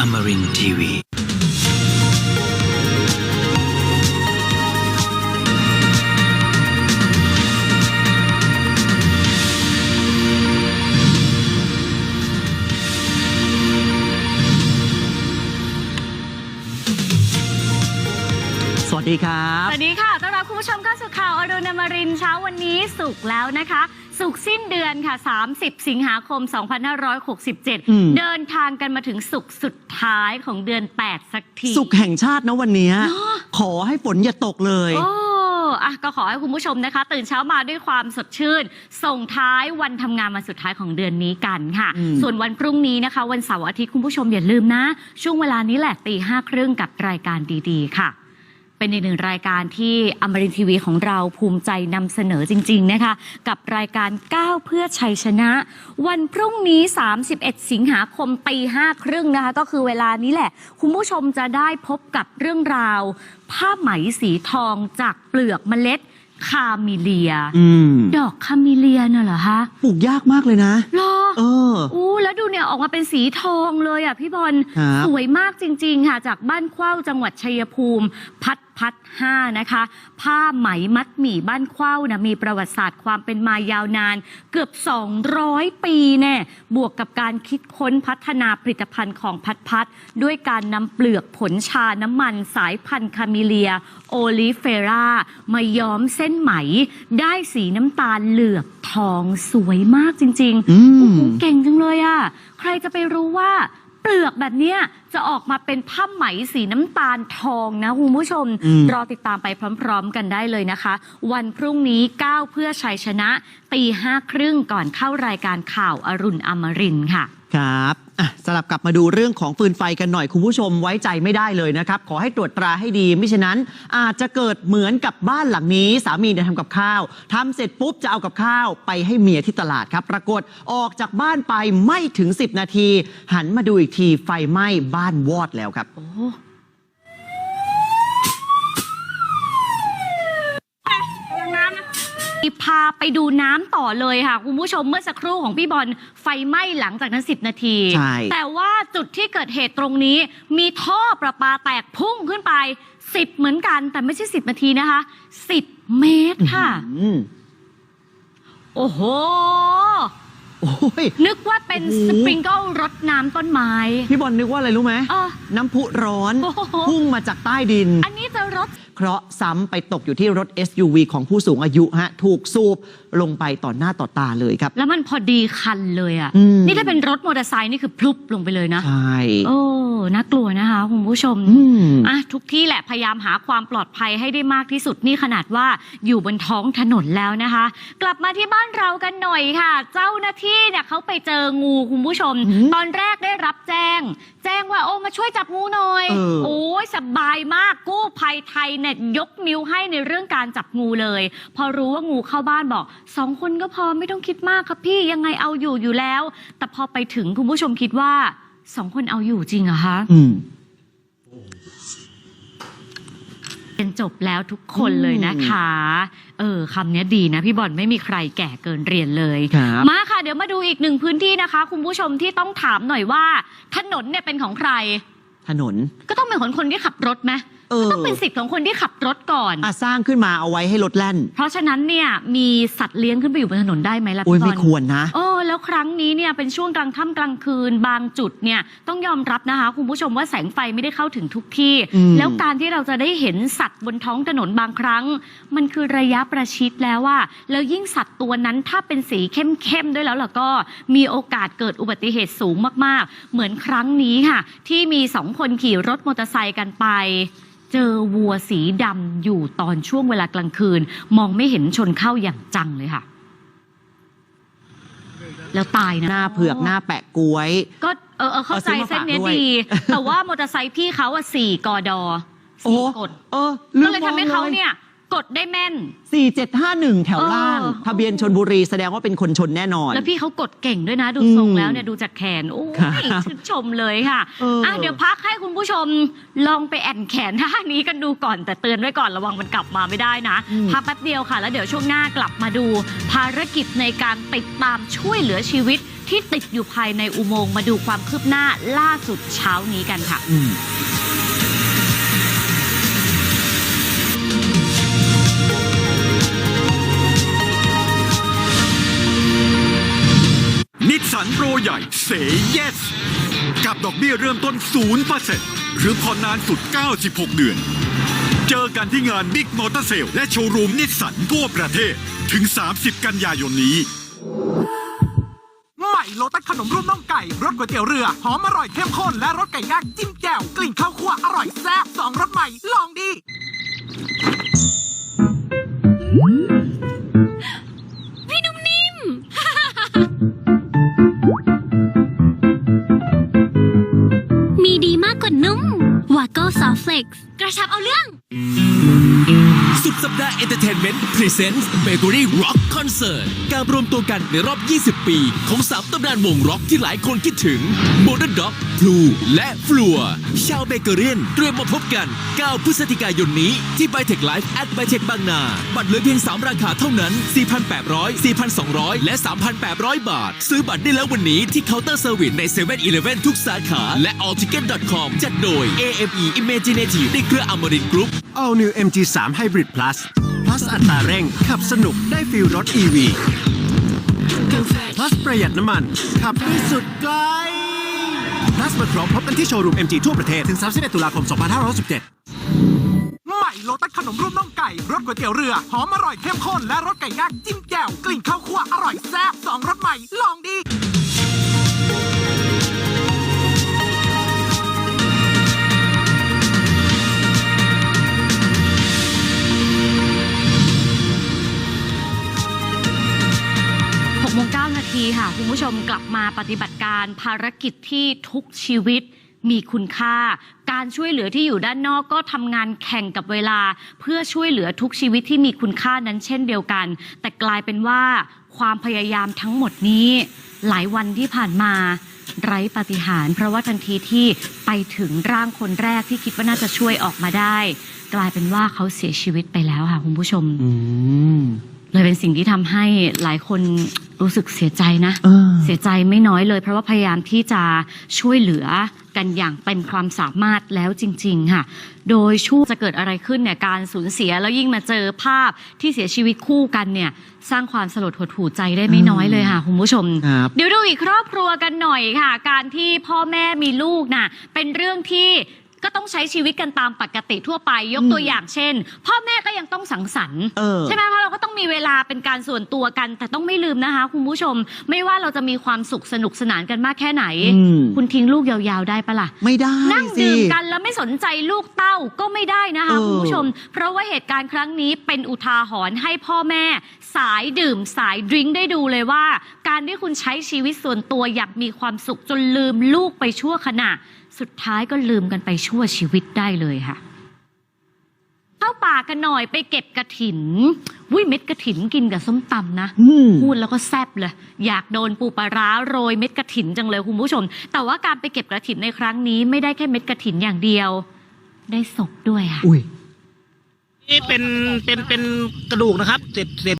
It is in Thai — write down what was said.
อมรินทีวีสวัสดีครับ สวัสดีค่ะ ต้อนรับคุณผู้ชมเข้าสู่ข่าวอรุณอมรินทร์เช้าวันนี้สุกร์แล้วนะคะ สุกร์สิ้นเดือนค่ะ 30 สิงหาคม อืม 2567 เดินทางกันมาถึงสุกร์สุดท้ายของเดือน 8 สักที สุขแห่งชาตินะวันเนี้ยขอให้ฝนอย่าตกเลย โอ้อะก็ขอให้คุณผู้ชมนะคะ ตื่นเช้ามาด้วยความสดชื่น ส่งท้ายวันทำงานวันสุดท้ายของเดือนนี้กันค่ะ อืม ส่วนวันพรุ่งนี้นะคะ วันเสาร์อาทิตย์คุณผู้ชมอย่าลืมนะ ช่วงเวลานี้แหละตีห้าครึ่งกับรายการดีๆ ค่ะ เป็นอีกหนึ่งรายการที่อมรินทร์ทีวีของเราภูมิใจนำเสนอจริง ๆ นะคะ กับรายการก้าวเพื่อชัยชนะ วันพรุ่งนี้ 31 สิงหาคมตีห้าครึ่งนะคะ ก็คือเวลานี้แหละ คุณผู้ชมจะได้พบกับเรื่องราว ผ้าไหมสีทองจากเปลือกเมล็ดคามิเลีย อืมดอกคามิเลียน่ะเหรอคะปลูกยากมากเลยนะ หรอ เออ อู้แล้วดูเนี่ยออกมาเป็นสีทองเลยอะพี่บอลครับ สวยมากจริง ๆ ค่ะ จากบ้านเข้าจังหวัดชัยภูมิ พัด พัดห้านะคะ ผ้าไหมมัดหมี่บ้านเข้านะมีประวัติศาสตร์ความเป็นมายาวนาน เกือบ 200 ปีแน่บวกกับการคิดค้นพัฒนาผลิตภัณฑ์ของพัดพัดด้วยการนำเปลือกผลชาน้ำมันสายพันธุ์คามิเลีย โอลิเฟรามาย้อมเส้นไหม ได้สีน้ำตาลเหลือบทองสวยมากจริงๆอืมโอ้โหเก่งจังเลยอะ่ะ ใครจะไปรู้ว่า เปลือกแบบเนี้ยจะออกมาเป็นผ้าไหมสีน้ำตาลทองนะคุณผู้ชม อืม รอติดตามไปพร้อม ๆ กันได้เลยนะคะ วันพรุ่งนี้ก้าวเพื่อชัยชนะตีห้าครึ่งก่อนเข้ารายการข่าวอรุณอมรินทร์ค่ะ ครับอะสลับกลับมาดูเรื่องของฟืนไฟกันหน่อยคุณผู้ชมไว้ใจไม่ได้เลยนะครับ ขอให้ตรวจตราให้ดีไม่ฉะนั้น อาจจะเกิดเหมือนกับบ้านหลังนี้ สามีเนี่ยทำกับข้าวทำเสร็จปุ๊บจะเอากับข้าวไปให้เมียที่ตลาดครับ ปรากฏออกจากบ้านไปไม่ถึง 10 นาที หันมาดูอีกทีไฟไหม้บ้านวอดแล้วครับ โอ้ พาไปดูน้ำต่อเลยค่ะ คุณผู้ชมเมื่อสักครู่ของพี่บอลไฟไหม้หลังจากนั้น 10 นาที ใช่ แต่ว่าจุดที่เกิดเหตุตรงนี้ มีท่อประปาแตกพุ่งขึ้นไป 10 เหมือนกันแต่ไม่ใช่ 10 นาทีนะคะ 10 เมตรค่ะ อืมโอ้โห โอ้ย นึกว่าเป็นโอ้โห สปริงเกิลรดน้ำต้นไม้พี่บอลนึกว่าอะไรรู้ไหม เออ น้ำพุร้อน โอ้โห พุ่งมาจากใต้ดิน อันนี้จะรด เคราะห์ซ้ำไปตกอยู่ที่รถ SUV ของผู้สูงอายุฮะถูกสูบลงไปต่อหน้าต่อตาเลยครับ แล้วมันพอดีคันเลยอะ อืม นี่ถ้าเป็นรถมอเตอร์ไซค์นี่คือพลุบลงไปเลยนะ ใช่ โอ้ น่ากลัวนะคะคุณผู้ชมอืม อะทุกที่แหละพยายามหาความปลอดภัยให้ได้มากที่สุดนี่ขนาดว่าอยู่บนท้องถนนแล้วนะคะ กลับมาที่บ้านเรากันหน่อยค่ะ เจ้าหน้าที่เนี่ยเขาไปเจองูคุณผู้ชมอืมตอนแรกได้รับ ช่วยจับงูหน่อย เออ โอ้ยสบายมากกู้ภัยไทยเนี่ยยกนิ้วให้ในเรื่องการจับงูเลย พอรู้ว่างูเข้าบ้านบอกสองคนก็พอไม่ต้องคิดมากครับพี่ยังไงเอาอยู่อยู่แล้ว แต่พอไปถึงคุณผู้ชมคิดว่าสองคนเอาอยู่จริงเหรอคะ อืม เรียนจบแล้วทุกคนเลยนะคะ เออคำนี้ดีนะพี่บอลไม่มีใครแก่เกินเรียนเลย ครับมาค่ะ เดี๋ยวมาดูอีกหนึ่งพื้นที่นะคะ คุณผู้ชมที่ต้องถามหน่อยว่า ถนนเนี่ยเป็นของใคร ถนน ก็ต้องเป็นของคนที่ขับรถไหมเออก็ต้องเป็นสิทธิ์ของคนที่ขับรถก่อน อะสร้างขึ้นมาเอาไว้ให้รถแล่น เพราะฉะนั้นเนี่ยมีสัตว์เลี้ยงขึ้นไปอยู่บนถนนได้ไหมล่ะโอ้ยพี่บไม่อลควรนะโอ้ แล้วครั้งนี้เนี่ยเป็นช่วงกลางค่ำกลางคืน บางจุดเนี่ยต้องยอมรับนะคะ คุณผู้ชมว่าแสงไฟไม่ได้เข้าถึงทุกที่ อืม แล้วการที่เราจะได้เห็นสัตว์บนท้องถนนบางครั้ง มันคือระยะประชิดแล้วว่าแล้วยิ่งสัตว์ตัวนั้นถ้าเป็นสีเข้มๆด้วยแล้วล่ะก็มีโอกาสเกิดอุบัติเหตุสูงมากๆ เหมือนครั้งนี้ค่ะ ที่มีสองคนขี่รถมอเตอร์ไซค์กันไป เจอวัวสีดำอยู่ตอนช่วงเวลากลางคืน มองไม่เห็นชนเข้าอย่างจังเลยค่ะ แล้วตายนะ หน้าเผือกหน้าแปะกล้วย ก็เออเออเข้าใจเอาซื้อมาเส้นเนี้ยฝากด้วย ดี แต่ว่ามอเตอร์ไซค์พี่เขาอะสี่กอดอโอ้สี่กด เออก็เลยทำให้เขาเนี่ย กดได้แม่น 4751 แถวล่าง เออ ทะเบียนชนบุรีแสดงว่าเป็นคนชนแน่นอน แล้วพี่เขากดเก่งด้วยนะ ดูอืมทรงแล้วเนี่ยดูจากแขนโอ้ครัยบชื่นชมเลยค่ะเอออะเดี๋ยวพักให้คุณผู้ชมลองไปแอนแขนท่านี้กันดูก่อนแต่เตือนไว้ก่อนระวังมันกลับมาไม่ได้นะ พักแป๊บเดียวค่ะ แล้วเดี๋ยวช่วงหน้ากลับมาดู ภารกิจในการติดตามช่วยเหลือชีวิต ที่ติดอยู่ภายในอุโมงค์มาดูความคืบหน้าล่าสุดเช้านี้กันค่ะ อืม สันโปรใหญ่เซ yes กับดอกเบี้ยเริ่มต้น 0%หรือผ่อนนานสุด 96 เดือน เจอกันที่งานบิ๊กมอเตอร์เซลและโชว์รูมนิสสันทั่วประเทศ ถึง 30 กันยายนนี้ ใหม่โลตัสขนมรูปน่องไก่รสก๋วยเตี๋ยวเรือ หอมอร่อยเข้มข้นและรสไก่ย่างจิ้มแจ่วกลิ่นข้าวคั่วอร่อยแซ่บสองรสใหม่ลองดี พี่นุ่มนิ่ม นต์เบเกอรี่ร็อกคอนเสิร์ตการรวมตัวกันในรอบ 20 ปี ของสามตำนานวงร็อกที่หลายคนคิดถึงโมเดิร์นด็อกพลูและฟลัวชาวเบเกอรี่เตรียมมาพบกัน 9 พฤศจิกายนนี้ที่ไบเทคไลฟ์แอดไบเทคบางนา บัตรเหลือเพียง 3 ราคาเท่านั้น 4,800 4,200 และ 3,800 บาท ซื้อบัตรได้แล้ววันนี้ที่เคาน์เตอร์เซอร์วิสใน7 e เ e ่ e อทุกสาขาและ allticket.com จัดโดย AME Imaginative ในเครืออมรินกรุ๊ป All New MG3 Hybrid Plus Plus อัตราเร่ง ขับสนุกได้ฟิลรถ EV Plus ประหยัดน้ำมัน ขับได้สุดไกล Plus มาพร้อมพบกันที่โชว์รูม MG ทั่วประเทศ ถึง 31 ตุลาคม 2567 ใหม่โลตัสขนมรูปน่องไก่รสก๋วยเตี๋ยวเรือ หอมอร่อยเข้มข้นและรสไก่ย่างจิ้มแจ่วกลิ่นข้าวคั่วอร่อยแซ่บสองรสใหม่ลองดี มกลับมาปฏิบัติการภารกิจที่ทุกชีวิตมีคุณค่า การช่วยเหลือที่อยู่ด้านนอกก็ทำงานแข่งกับเวลา เพื่อช่วยเหลือทุกชีวิตที่มีคุณค่านั้นเช่นเดียวกัน แต่กลายเป็นว่าความพยายามทั้งหมดนี้ หลายวันที่ผ่านมา ไร้ปาฏิหาริย์เพราะว่าทันทีที่ไปถึงร่างคนแรกที่คิดว่าน่าจะช่วยออกมาได้ กลายเป็นว่าเขาเสียชีวิตไปแล้วค่ะคุณผู้ชมอืมเลยเป็นสิ่งที่ทำให้หลายคน รู้สึกเสียใจนะ เออ เสียใจไม่น้อยเลย เพราะว่าพยายามที่จะช่วยเหลือกันอย่างเป็นความสามารถแล้วจริง ๆ ค่ะ โดยช่วงจะเกิดอะไรขึ้นเนี่ยการสูญเสียแล้วยิ่งมาเจอภาพที่เสียชีวิตคู่กันเนี่ย สร้างความสลดหดหู่ใจได้ไม่น้อยเลยค่ะคุณผู้ชม ครับ เดี๋ยวดูอีกครอบครัวกันหน่อยค่ะ การที่พ่อแม่มีลูกน่ะเป็นเรื่องที่ ก็ต้องใช้ชีวิตกันตามปกติทั่วไป ยกตัวอย่างเช่น พ่อแม่ก็ยังต้องสังสรรค์เออ ใช่ไหมเพราะเราก็ต้องมีเวลาเป็นการส่วนตัวกัน แต่ต้องไม่ลืมนะคะ คุณผู้ชม ไม่ว่าเราจะมีความสุขสนุกสนานกันมากแค่ไหน อืม คุณทิ้งลูกยาวๆได้ปะล่ะ ไม่ได้นั่งสิ ดื่มกันแล้วไม่สนใจลูกเต้าก็ไม่ได้นะคะ เออ คุณผู้ชม เพราะว่าเหตุการณ์ครั้งนี้เป็นอุทาหรณ์ให้พ่อแม่ สายดื่มสายดริงก์ได้ดูเลยว่า การที่คุณใช้ชีวิตส่วนตัวอยากมีความสุขจนลืมลูกไปชั่วขณะ สุดท้ายก็ลืมกันไปชั่วชีวิตได้เลยค่ะ เข้าป่ากันหน่อยไปเก็บกระถินวิเม็ดกระถินกินกับส้มตำนะอืมพูดแล้วก็แซบเลย อยากโดนปูปลาร้าโรยเม็ดกระถินจังเลยคุณผู้ชม แต่ว่าการไปเก็บกระถินในครั้งนี้ ไม่ได้แค่เม็ดกระถินอย่างเดียว ได้ศพด้วยค่ะ อุ้ย นี่เป็นเป็นเป็นกระดูกนะครับเศษเศษ